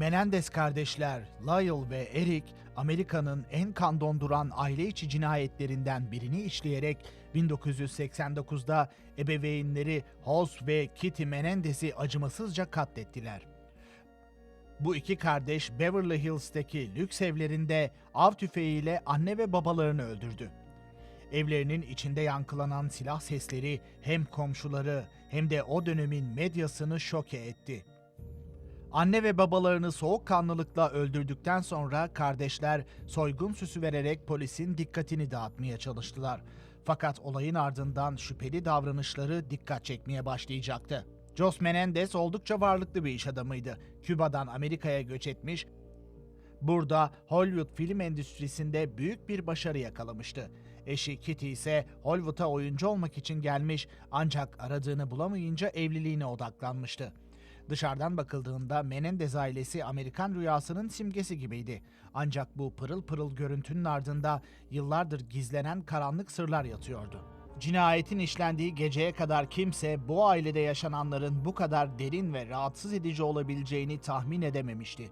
Menendez kardeşler Lyle ve Eric, Amerika'nın en kan donduran aile içi cinayetlerinden birini işleyerek 1989'da ebeveynleri Hoss ve Kitty Menendez'i acımasızca katlettiler. Bu iki kardeş Beverly Hills'teki lüks evlerinde av tüfeğiyle anne ve babalarını öldürdü. Evlerinin içinde yankılanan silah sesleri hem komşuları hem de o dönemin medyasını şoke etti. Anne ve babalarını soğukkanlılıkla öldürdükten sonra kardeşler soygun süsü vererek polisin dikkatini dağıtmaya çalıştılar. Fakat olayın ardından şüpheli davranışları dikkat çekmeye başlayacaktı. Jos Menendez oldukça varlıklı bir iş adamıydı. Küba'dan Amerika'ya göç etmiş, Burada Hollywood film endüstrisinde büyük bir başarı yakalamıştı. Eşi Kitty ise Hollywood'a oyuncu olmak için gelmiş ancak aradığını bulamayınca evliliğine odaklanmıştı. Dışarıdan bakıldığında Menendez ailesi Amerikan rüyasının simgesi gibiydi. Ancak bu pırıl pırıl görüntünün ardında yıllardır gizlenen karanlık sırlar yatıyordu. Cinayetin işlendiği geceye kadar kimse bu ailede yaşananların bu kadar derin ve rahatsız edici olabileceğini tahmin edememişti.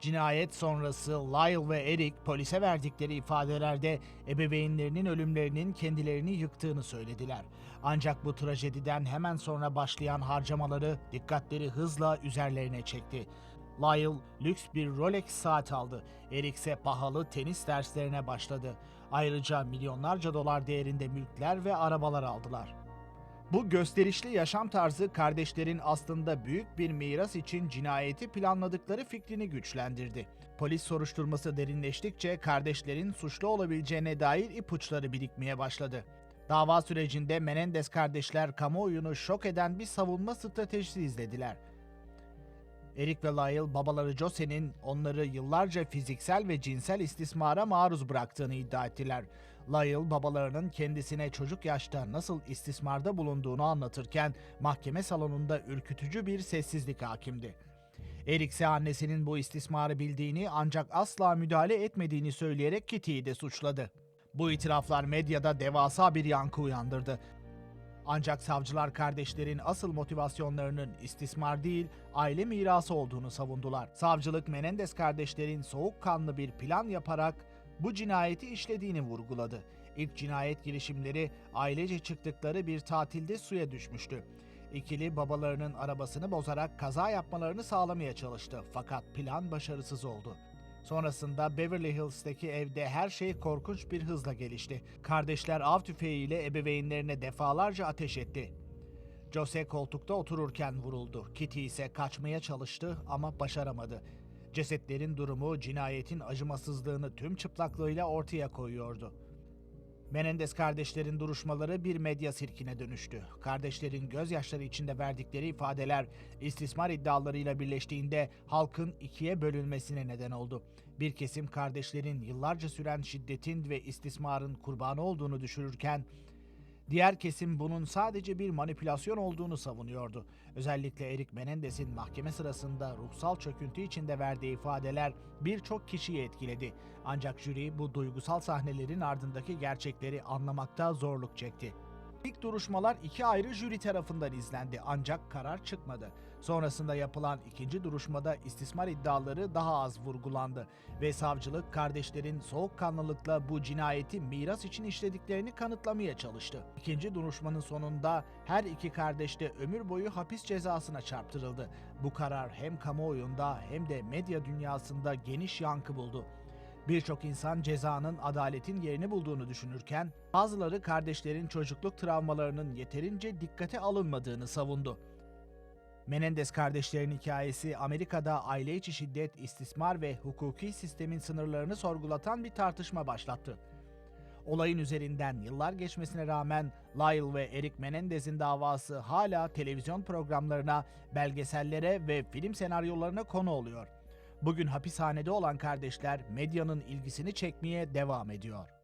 Cinayet sonrası Lyle ve Eric polise verdikleri ifadelerde ebeveynlerinin ölümlerinin kendilerini yıktığını söylediler. Ancak bu trajediden hemen sonra başlayan harcamaları dikkatleri hızla üzerlerine çekti. Lyle lüks bir Rolex saat aldı. Eric ise pahalı tenis derslerine başladı. Ayrıca milyonlarca dolar değerinde mülkler ve arabalar aldılar. Bu gösterişli yaşam tarzı kardeşlerin aslında büyük bir miras için cinayeti planladıkları fikrini güçlendirdi. Polis soruşturması derinleştikçe kardeşlerin suçlu olabileceğine dair ipuçları birikmeye başladı. Dava sürecinde Menendez kardeşler kamuoyunu şok eden bir savunma stratejisi izlediler. Eric ve Lyle babaları Jose'nin onları yıllarca fiziksel ve cinsel istismara maruz bıraktığını iddia ettiler. Lyle babalarının kendisine çocuk yaşta nasıl istismarda bulunduğunu anlatırken mahkeme salonunda ürkütücü bir sessizlik hakimdi. Eric ise annesinin bu istismarı bildiğini ancak asla müdahale etmediğini söyleyerek Kitty'yi de suçladı. Bu itiraflar medyada devasa bir yankı uyandırdı. Ancak savcılar kardeşlerin asıl motivasyonlarının istismar değil, aile mirası olduğunu savundular. Savcılık Menendez kardeşlerin soğukkanlı bir plan yaparak bu cinayeti işlediğini vurguladı. İlk cinayet girişimleri ailece çıktıkları bir tatilde suya düşmüştü. İkili babalarının arabasını bozarak kaza yapmalarını sağlamaya çalıştı fakat plan başarısız oldu. Sonrasında Beverly Hills'teki evde her şey korkunç bir hızla gelişti. Kardeşler av tüfeğiyle ebeveynlerine defalarca ateş etti. Jose koltukta otururken vuruldu. Kitty ise kaçmaya çalıştı ama başaramadı. Cesetlerin durumu cinayetin acımasızlığını tüm çıplaklığıyla ortaya koyuyordu. Menendez kardeşlerin duruşmaları bir medya sirkine dönüştü. Kardeşlerin gözyaşları içinde verdikleri ifadeler istismar iddialarıyla birleştiğinde halkın ikiye bölünmesine neden oldu. Bir kesim kardeşlerin yıllarca süren şiddetin ve istismarın kurbanı olduğunu düşürürken Diğer kesim bunun sadece bir manipülasyon olduğunu savunuyordu. Özellikle Eric Menendez'in mahkeme sırasında ruhsal çöküntü içinde verdiği ifadeler birçok kişiyi etkiledi. Ancak jüri bu duygusal sahnelerin ardındaki gerçekleri anlamakta zorluk çekti. İlk duruşmalar iki ayrı jüri tarafından izlendi ancak karar çıkmadı. Sonrasında yapılan ikinci duruşmada istismar iddiaları daha az vurgulandı ve savcılık kardeşlerin soğukkanlılıkla bu cinayeti miras için işlediklerini kanıtlamaya çalıştı. İkinci duruşmanın sonunda her iki kardeş de ömür boyu hapis cezasına çarptırıldı. Bu karar hem kamuoyunda hem de medya dünyasında geniş yankı buldu. Birçok insan cezanın adaletin yerini bulduğunu düşünürken bazıları kardeşlerin çocukluk travmalarının yeterince dikkate alınmadığını savundu. Menendez kardeşlerin hikayesi Amerika'da aile içi şiddet, istismar ve hukuki sistemin sınırlarını sorgulatan bir tartışma başlattı. Olayın üzerinden yıllar geçmesine rağmen Lyle ve Eric Menendez'in davası hala televizyon programlarına, belgesellere ve film senaryolarına konu oluyor. Bugün hapishanede olan kardeşler medyanın ilgisini çekmeye devam ediyor.